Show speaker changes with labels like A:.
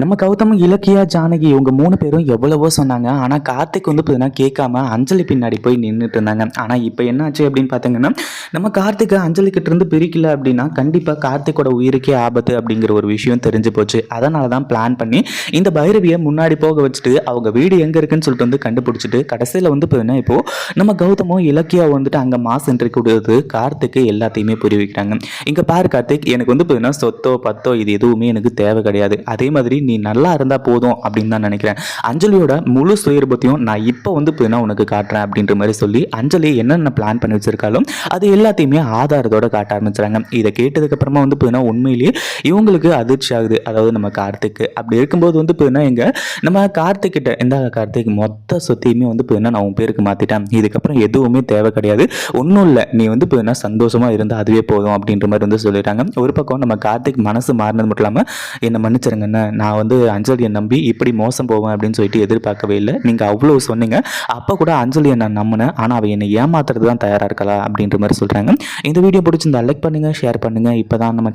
A: நம்ம கௌதம் இலக்கியா ஜானகி இவங்க மூணு பேரும் எவ்வளவோ சொன்னாங்க. ஆனால் கார்த்திக் வந்து பார்த்தீங்கன்னா கேட்காம அஞ்சலி பின்னாடி போய் நின்றுட்டு இருந்தாங்க. ஆனால் இப்போ என்னாச்சு அப்படின்னு பார்த்தீங்கன்னா நம்ம கார்த்திகை அஞ்சலி இருந்து பிரிக்கல அப்படின்னா கண்டிப்பாக கார்த்திக்கோட உயிருக்கே ஆபத்து அப்படிங்கிற ஒரு விஷயம் தெரிஞ்சு போச்சு. அதனால தான் பிளான் பண்ணி இந்த பைரவியை முன்னாடி போக வச்சுட்டு அவங்க வீடு எங்கே இருக்குன்னு சொல்லிட்டு வந்து கண்டுபிடிச்சிட்டு கடைசியில் வந்து பார்த்தீங்கன்னா இப்போது நம்ம கௌதமும் இலக்கியா வந்துட்டு அங்கே மாஸ் என்று கொடுத்து கார்த்திக்கு எல்லாத்தையுமே புரிய வைக்கிறாங்க. இங்கே பாரு கார்த்திக் எனக்கு வந்து பார்த்தீங்கன்னா சொத்தோ பத்தோ இது எதுவுமே எனக்கு தேவை கிடையாது. அதே மாதிரி நீ நல்லா இருந்தால் போதும் அப்படின்னு தான் நினைக்கிறேன். அஞ்சலியோட முழு சுயரூபத்தையும் நான் இப்போ வந்து பார்த்தீங்கன்னா உனக்கு காட்டுறேன் அப்படின்ற மாதிரி சொல்லி அஞ்சலி என்னென்ன பிளான் பண்ணி வச்சிருக்காலும் அது எல்லாத்தையுமே ஆதாரத்தோட காட்ட ஆரம்பிச்சுறாங்க இதை கேட்டதுக்கப்புறமா வந்து பார்த்தீங்கன்னா உண்மையிலேயே இவங்களுக்கு அதிர்ச்சி ஆகுது. அதாவது நம்ம கார்த்திக்கு. அப்படி இருக்கும்போது வந்து பார்த்தீங்கன்னா இங்கே நம்ம கார்த்திக் கிட்ட இந்த கார்த்திக் மொத்த சொத்தையுமே வந்து பார்த்தீங்கன்னா நான் உன் பேருக்கு மாற்றிட்டேன் இதுக்கப்புறம் எதுவுமே தேவை கிடையாது. ஒன்றும் இல்லை. நீ வந்து பார்த்தீங்கன்னா சந்தோஷமா இருந்தால் அதுவே போதும் அப்படின்ற மாதிரி வந்து சொல்லிட்டாங்க. ஒரு பக்கம் நம்ம கார்த்திக் மனசு மாறினது மட்டும் இல்லாமல் என்னை மன்னிச்சிருங்கண்ணே. நான் வந்து அஞ்சலியை நம்பி இப்படி மோசம் போவேன் அப்படின்னு சொல்லிட்டு எதிர்பார்க்கவே இல்லை. நீங்கள் அவ்வளோ சொன்னீங்க. அப்போ கூட அஞ்சலியை நான் நம்பினேன். ஆனால் அவள் என்னை ஏமாத்துறது தான் தயாராக இருக்கலாம் அப்படின்ற மாதிரி சொல்கிறாங்க இந்த வீடியோ பிடிச்சிருந்தா லைக் பண்ணுங்கள் ஷேர் பண்ணுங்கள் இப்போ தான் நம்ம